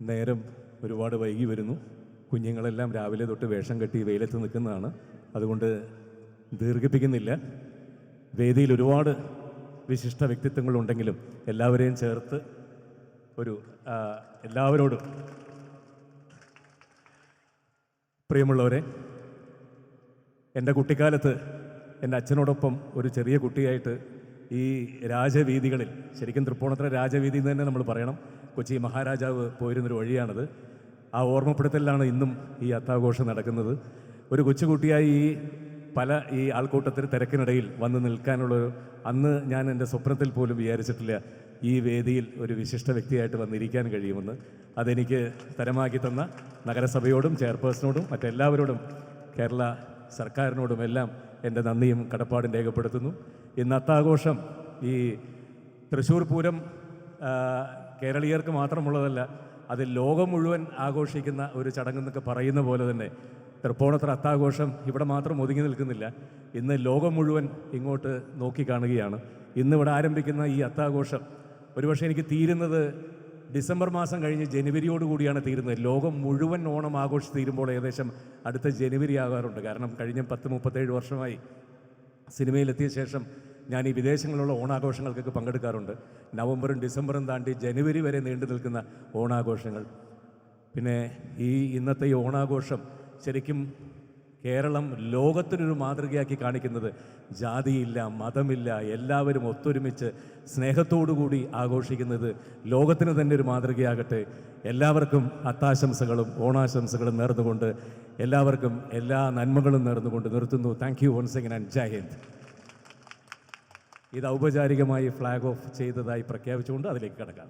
നേരം ഒരുപാട് വൈകി വരുന്നു. കുഞ്ഞുങ്ങളെല്ലാം രാവിലെ തൊട്ട് വേഷം കെട്ടി വെയിലത്ത് നിൽക്കുന്നതാണ്. അതുകൊണ്ട് ദീർഘിപ്പിക്കുന്നില്ല. വേദിയിൽ ഒരുപാട് വിശിഷ്ട വ്യക്തിത്വങ്ങളുണ്ടെങ്കിലും എല്ലാവരെയും ചേർത്ത് ഒരു എല്ലാവരോടും പ്രിയമുള്ളവരെ എന്റെ കുട്ടിക്കാലത്ത് എന്റെ അച്ഛനോടൊപ്പം ഒരു ചെറിയ കുട്ടിയായിട്ട് ഈ രാജവീതികളിൽ ശരിക്കും തൃപ്പൂണിത്തുറ രാജവീതി എന്ന് തന്നെ നമ്മൾ പറയണം. കൊച്ചി മഹാരാജാവ് പോയിരുന്നൊരു വഴിയാണത്. ആ ഓർമ്മപ്പെടുത്തലിലാണ് ഇന്നും ഈ അത്താഘോഷം നടക്കുന്നത്. ഒരു കൊച്ചുകുട്ടിയായി ഈ പല ഈ ആൾക്കൂട്ടത്തിൽ തിരക്കിനിടയിൽ വന്ന് നിൽക്കാനുള്ള അന്ന് ഞാൻ എന്റെ സ്വപ്നത്തിൽ പോലും വിചാരിച്ചിട്ടില്ല ഈ വേദിയിൽ ഒരു വിശിഷ്ട വ്യക്തിയായിട്ട് വന്നിരിക്കാൻ കഴിയുമെന്ന്. അതെനിക്ക് തരമാക്കി തന്ന നഗരസഭയോടും ചെയർപേഴ്സണോടും മറ്റെല്ലാവരോടും കേരള സർക്കാരിനോടും എല്ലാം എന്റെ നന്ദിയും കടപ്പാടും രേഖപ്പെടുത്തുന്നു. ഇന്ന് അത്താഘോഷം ഈ തൃശ്ശൂർ പൂരം കേരളീയർക്ക് മാത്രമുള്ളതല്ല അത് ലോകം മുഴുവൻ ആഘോഷിക്കുന്ന ഒരു ചടങ്ങെന്നൊക്കെ പറയുന്ന പോലെ തന്നെ തൃപ്പൂണിത്തുറ അത്താഘോഷം ഇവിടെ മാത്രം ഒതുങ്ങി നിൽക്കുന്നില്ല. ഇന്ന് ലോകം മുഴുവൻ ഇങ്ങോട്ട് നോക്കിക്കാണുകയാണ് ഇന്നിവിടെ ആരംഭിക്കുന്ന ഈ അത്താഘോഷം ഒരുപക്ഷെ എനിക്ക് തീരുന്നത് ഡിസംബർ മാസം കഴിഞ്ഞ് ജനുവരിയോട് കൂടിയാണ് തീരുന്നത്. ലോകം മുഴുവൻ ഓണം ആഘോഷിച്ച് തീരുമ്പോൾ ഏകദേശം അടുത്ത ജനുവരി ആകാറുണ്ട്. കാരണം കഴിഞ്ഞ പത്ത് മുപ്പത്തേഴ് വർഷമായി സിനിമയിലെത്തിയ ശേഷം ഞാൻ ഈ വിദേശങ്ങളിലുള്ള ഓണാഘോഷങ്ങൾക്കൊക്കെ പങ്കെടുക്കാറുണ്ട്. നവംബറും ഡിസംബറും താണ്ടി ജനുവരി വരെ നീണ്ടു നിൽക്കുന്ന ഓണാഘോഷങ്ങൾ. പിന്നെ ഈ ഇന്നത്തെ ഈ ഓണാഘോഷം ശരിക്കും കേരളം ലോകത്തിനൊരു മാതൃകയാക്കി കാണിക്കുന്നത് ജാതിയില്ല മതമില്ല എല്ലാവരും ഒത്തൊരുമിച്ച് സ്നേഹത്തോടുകൂടി ആഘോഷിക്കുന്നത് ലോകത്തിന് തന്നെ ഒരു മാതൃകയാകട്ടെ. എല്ലാവർക്കും അത്താശംസകളും ഓണാശംസകളും നേർന്നുകൊണ്ട് എല്ലാവർക്കും എല്ലാ നന്മകളും നേർന്നുകൊണ്ട് നിർത്തുന്നു. Thank you once again and Jai Hind ഇത് ഔപചാരികമായി ഫ്ലാഗ് ഓഫ് ചെയ്തതായി പ്രഖ്യാപിച്ചുകൊണ്ട് അതിലേക്ക് കടക്കാം.